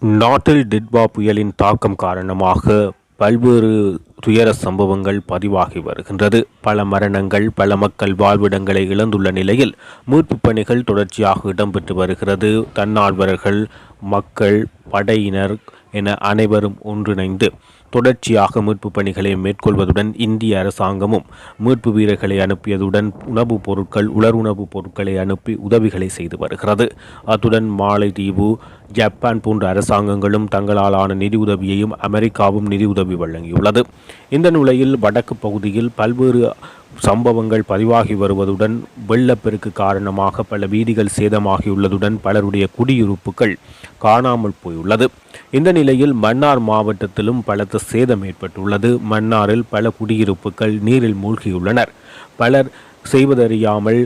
நாட்டில் டிட்வா புயலின் தாக்கம் காரணமாக பல்வேறு துயர சம்பவங்கள் பதிவாகி வருகின்றது. பல மரணங்கள் பல மக்கள் வாழ்விடங்களை இழந்துள்ள நிலையில் மீட்புப் பணிகள் தொடர்ச்சியாக இடம்பெற்று வருகிறது. தன்னார்வலர்கள் மக்கள் படையினர் என அனைவரும் ஒன்றிணைந்து தொடர்ச்சியாக மீட்பு பணிகளை மேற்கொள்வதுடன் இந்திய அரசாங்கமும் மீட்பு வீரர்களை அனுப்பியதுடன் உணவுப் பொருட்கள் உலர் உணவுப் பொருட்களை அனுப்பி உதவிகளை செய்து வருகிறது. அத்துடன் மாலைதீவு ஜப்பான் போன்ற அரசாங்கங்களும் தங்களாலான நிதியுதவியையும் அமெரிக்காவும் நிதியுதவி வழங்கியுள்ளது. இந்த நிலையில் வடக்கு பகுதியில் பல்வேறு சம்பவங்கள் பதிவாகி வருவதுடன் வெள்ளப்பெருக்கு காரணமாக பல வீதிகள் சேதமாகியுள்ளதுடன் பலருடைய குடியிருப்புகள் காணாமல் போயுள்ளது. இந்த நிலையில் மன்னார் மாவட்டத்திலும் பலத்த சேதம் ஏற்பட்டுள்ளது. மன்னாரில் பல குடியிருப்புகள் நீரில் மூழ்கியுள்ளனர். பலர் செய்வதறியாமல்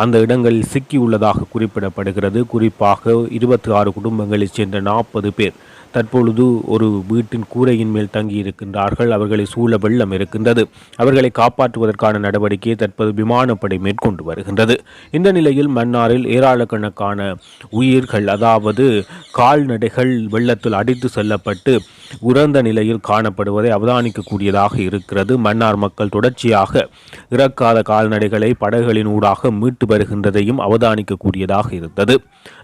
அந்த இடங்களில் சிக்கியுள்ளதாக குறிப்பிடப்படுகிறது. குறிப்பாக இருபத்தி ஆறு குடும்பங்களைச் சேர்ந்த நாற்பது பேர் தற்பொழுது ஒரு வீட்டின் கூரையின் மேல் தங்கி இருக்கின்றார்கள். அவர்களை சூழ வெள்ளம் இருக்கின்றது. அவர்களை காப்பாற்றுவதற்கான நடவடிக்கையை தற்போது விமானப்படை மேற்கொண்டு வருகின்றது. இந்த நிலையில் மன்னாரில் ஏராளக்கணக்கான உயிர்கள் அதாவது கால்நடைகள் வெள்ளத்தில் அடித்து செல்லப்பட்டு உறந்த நிலையில் காணப்படுவதை அவதானிக்கக்கூடியதாக இருக்கிறது. மன்னார் மக்கள் தொடர்ச்சியாக இறக்காத கால்நடைகளை படகுகளின் ஊடாக மீட்டு வருகின்றதையும் அவதானிக்கக்கூடியதாக இருந்தது.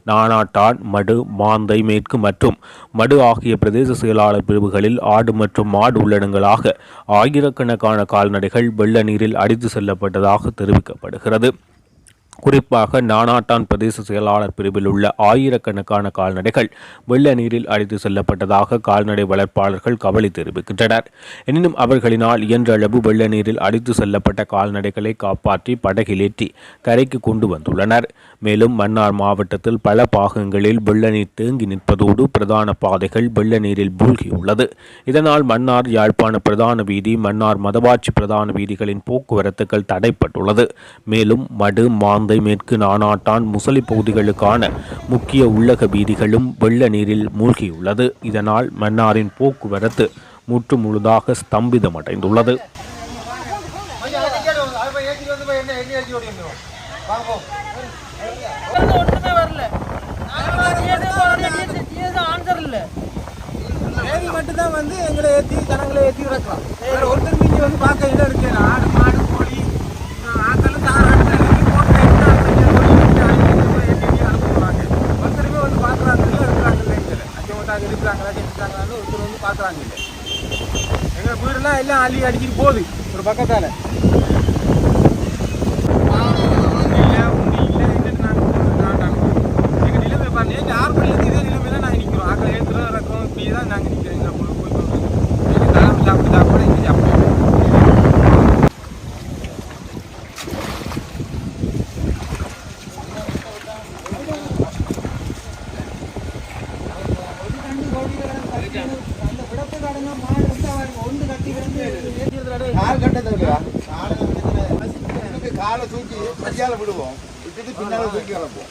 நானாட்டான் மடு மாந்தை மேற்கு மற்றும் மடு ஆகிய பிரதேச செயலாளர் பிரிவுகளில் ஆடு மற்றும் மாடு உள்ளடங்களாக ஆயிரக்கணக்கான கால்நடைகள் வெள்ள நீரில் அடித்து செல்லப்பட்டதாக தெரிவிக்கப்படுகிறது. குறிப்பாக நானாட்டான் பிரதேச செயலாளர் பிரிவில் உள்ள ஆயிரக்கணக்கான கால்நடைகள் வெள்ள நீரில் அடித்து செல்லப்பட்டதாக கால்நடை வளர்ப்பாளர்கள் கவலை தெரிவிக்கின்றனர். எனினும் அவர்களினால் இயன்ற அளவு வெள்ள நீரில் அடித்து செல்லப்பட்ட கால்நடைகளை காப்பாற்றி படகிலேற்றி கரைக்கு கொண்டு வந்துள்ளனர். மேலும் மன்னார் மாவட்டத்தில் பல பாகங்களில் வெள்ள நீர் தேங்கி நிற்பதோடு பிரதான பாதைகள் வெள்ள நீரில் மூழ்கியுள்ளது இதனால் மன்னார் யாழ்ப்பாண பிரதான வீதி மன்னார் மதவாச்சி பிரதான வீதிகளின் போக்குவரத்துகள் தடைப்பட்டுள்ளது மேலும் மடு மாந்தை மேற்கு நானாட்டான் முசலி பகுதிகளுக்கான முக்கிய உள்ளக வீதிகளும் வெள்ள நீரில் மூழ்கியுள்ளது இதனால் மன்னாரின் போக்குவரத்து முற்று முழுதாக ஸ்தம்பிதமடைந்துள்ளது ஒன்றுமே வரல ஆன்சர் இல்லை தேதி மட்டும்தான் வந்து எங்களை ஏற்றி ஜனங்களை ஏற்றி இறக்கலாம். வேற ஒருத்தர் மீதி வந்து பார்க்க இடம் இருக்கு ஆடு மாடு கோழி ஆக்களும் ஒருத்தருமே வந்து பார்க்குறாங்க இருக்கிறாங்க இல்லை அச்சமட்டாங்க இருக்கிறாங்களா இருக்கிறாங்களான்னு ஒருத்தர் வந்து பார்க்குறாங்க இல்லை எங்கள் வீடுலாம் எல்லாம் அள்ளி அடிக்கிட்டு போகுது ஒரு பக்கத்தால் இல்லை ஒன்றும் இல்லை எங்கிட்ட நாங்கள் நாட்டாங்க எங்கள் நிலைமை பாருங்க நேற்று ஆறு மணிலேருந்து இதே நிலைமையில நாங்கள் நிற்கிறோம் ஆக்களை ஏற்றுறோம் இறக்குறோம் இப்படியே தான் நாங்கள் நிற்கிறோம் எங்களை போய் போய் போய். தலைமை சாப்பிட்டு சாப்பிட இங்கே சாப்பிடுவோம் கால் கட்டத்தை காலை தூக்கி மத்தியால விடுவோம். விட்டுட்டு பின்னால தூக்கி கிளப்போம்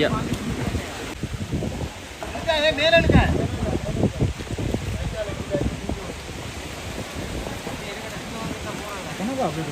ஐயா. மேல எடுக்க என்னப்பா அப்படி